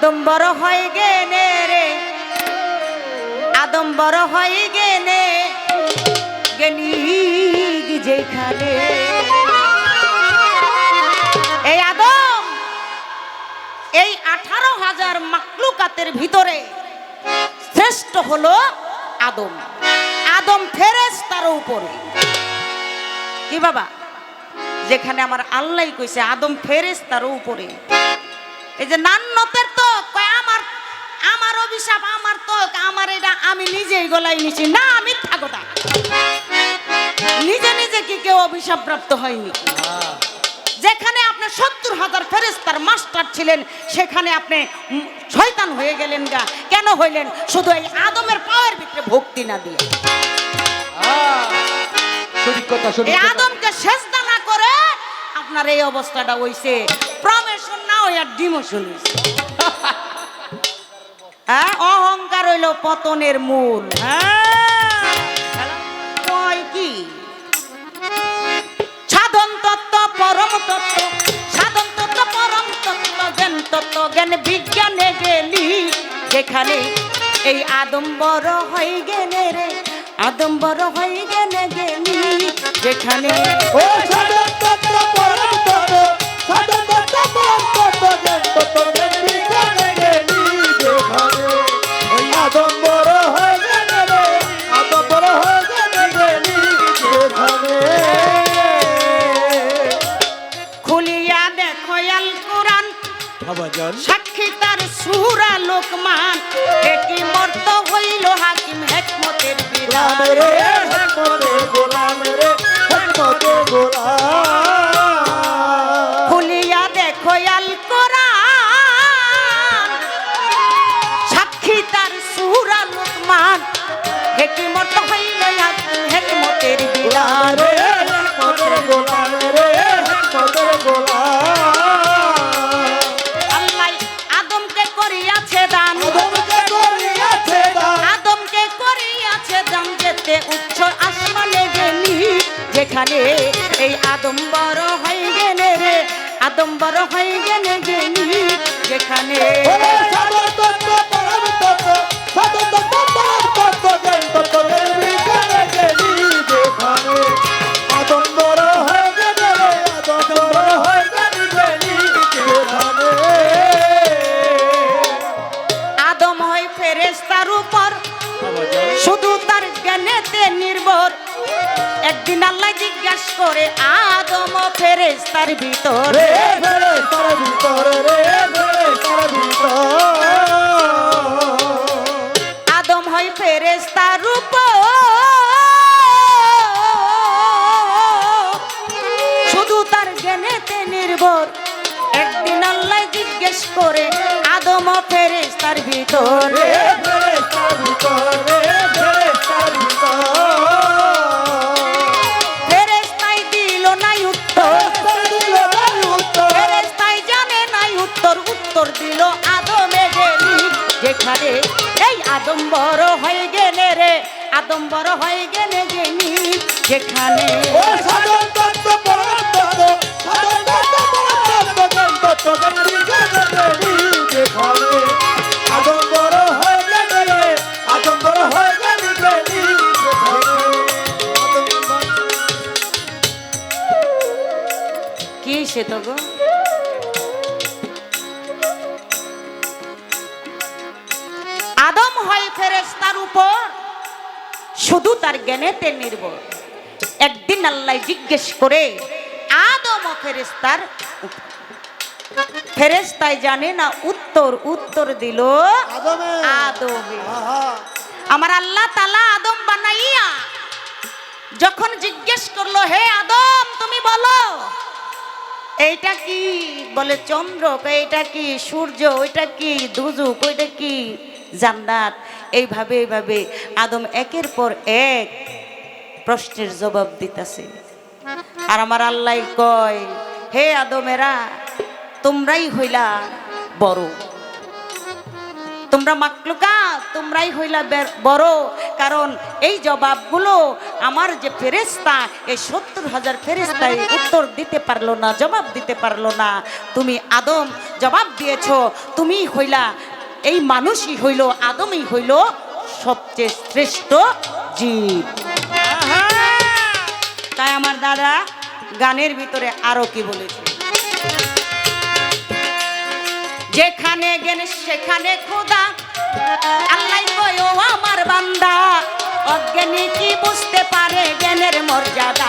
আদম বড় হয়ে গেনে রে। আদম বড় হয়ে গেনে। গেলি যেখানে। এই আদম, এই আঠারো হাজার মাকলুকাতের ভিতরে শ্রেষ্ঠ হলো আদম। আদম ফেরেস তার উপরে। কি বাবা? যেখানে আমার আল্লাহ কইছে, আদম ফেরেস তার উপরে। এই যে নান্নতের আমার আমার তো আমার এটা আমি নিজেই গলাই নিছি। না মিথ্যা কথা। নিজে নিজে কি কেউ অভিশাপ প্রাপ্ত হয়নি? যেখানে আপনি সত্তর হাজার ফেরেস্তার মাস্টার ছিলেন সেখানে আপনি শয়তান হয়ে গেলেন গা। কেন হইলেন? শুধু এই আদমের পাওয়ার ভিতরে ভক্তি না দিয়ে। এই আদমকে সেজদা না করে আপনার এই অবস্থাটা হইছে। প্রমেশন না হইয়া ডিমোশন হইছে। হ্যাঁ? অহংকার হইল পতনের মূল। হ্যাঁ কি? সাধন তত্ত্ব, পরম তত্ত্ব। সাধন তত্ত্ব, পরম তত্ত্ব, জ্ঞান তত্ত্ব। জ্ঞান বিজ্ঞানে গেলি যেখানে এই আদম বড় হয়ে গেলে রে। আদম বড় হয়ে গেলে গেলি যেখানে ও বাবাজান সাক্ষী তার সুরা লোকমান একই মর্ত হইল হাকিম হেকমতের গোলাম রে হেকমতে গোলাম রে হেকমতে গোলাম। খুলিয়া দেখো আল কোরআন। সাক্ষী তার সুরা লোকমান হেকিমত হইল হাকিম হেকমতের যেতে উচ্চ আসমানে গেলি, যেখানে এই আদম বড় হয়ে গেলে রে, আদম বড় হয়ে গেলে গেলি, যেখানে। আদম হয়ে ফেরেস্তার উপর নির্ভর একদিন আল্লাহ জিজ্ঞাসা করে আদম ফেরেস্তার ভিতর? রে ফেরে তার ভিতরে। আদম হয় ফেরেস্তার উপর। শুধু তার জ্ঞানেতে নির্ভর। একদিন আল্লাহ জিজ্ঞেস করে আদম ফেরেস্তার ভিতর? যেখানে এই আদম্বর হয়ে গেলে রে আদম্বর হয়ে গেলে গেলি যেখানে ফেরেস্তার উপর। শুধু তার জ্ঞানেতে নির্ভর। একদিন আল্লাহ জিজ্ঞেস করে আদম ফেরেস্তার ফেরেস্তায় জানে না উত্তর উত্তর দিল। আদমে। আমার আল্লাহ তালা আদম বানাইয়া যখন জিজ্ঞেস করল হে আদম তুমি বলো এইটা কি? বলে চন্দ্র এইটা কি সূর্য ওইটা কি দুজুক ওইটা কি জান্নাত। এইভাবে এইভাবে আদম একের পর এক প্রশ্নের জবাব দিতেছে। আর আমার আল্লাহ কয়, হে আদমেরা, তোমরাই হইলা বড়। তোমরা মাকলুকা তোমরাই হইলা বড়। কারণ এই জবাবগুলো আমার যে ফেরেস্তা এই সত্তর হাজার ফেরেস্তায় উত্তর দিতে পারল না, জবাব দিতে পারল না। তুমি আদম, জবাব দিয়েছ তুমি হইলা এই মানুষই হইল আদমই হইল সবচেয়ে শ্রেষ্ঠ জীব। তাই আমার দাদা গানের ভিতরে আরও কি বলেছে? যেখানে গেন সেখানে খোদা আল্লাহ ও আমার বান্দা অজ্ঞানী কি বুঝতে পারে জ্ঞানের মর্যাদা?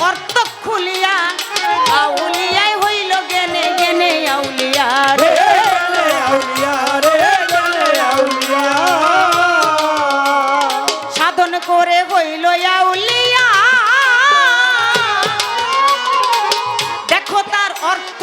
অর্থ খুলিয়া আউলিয়াই হইল গেনে গেনে আউলিয়া রে। সাধন করে হইল আউলিয়া। দেখো তার অর্থ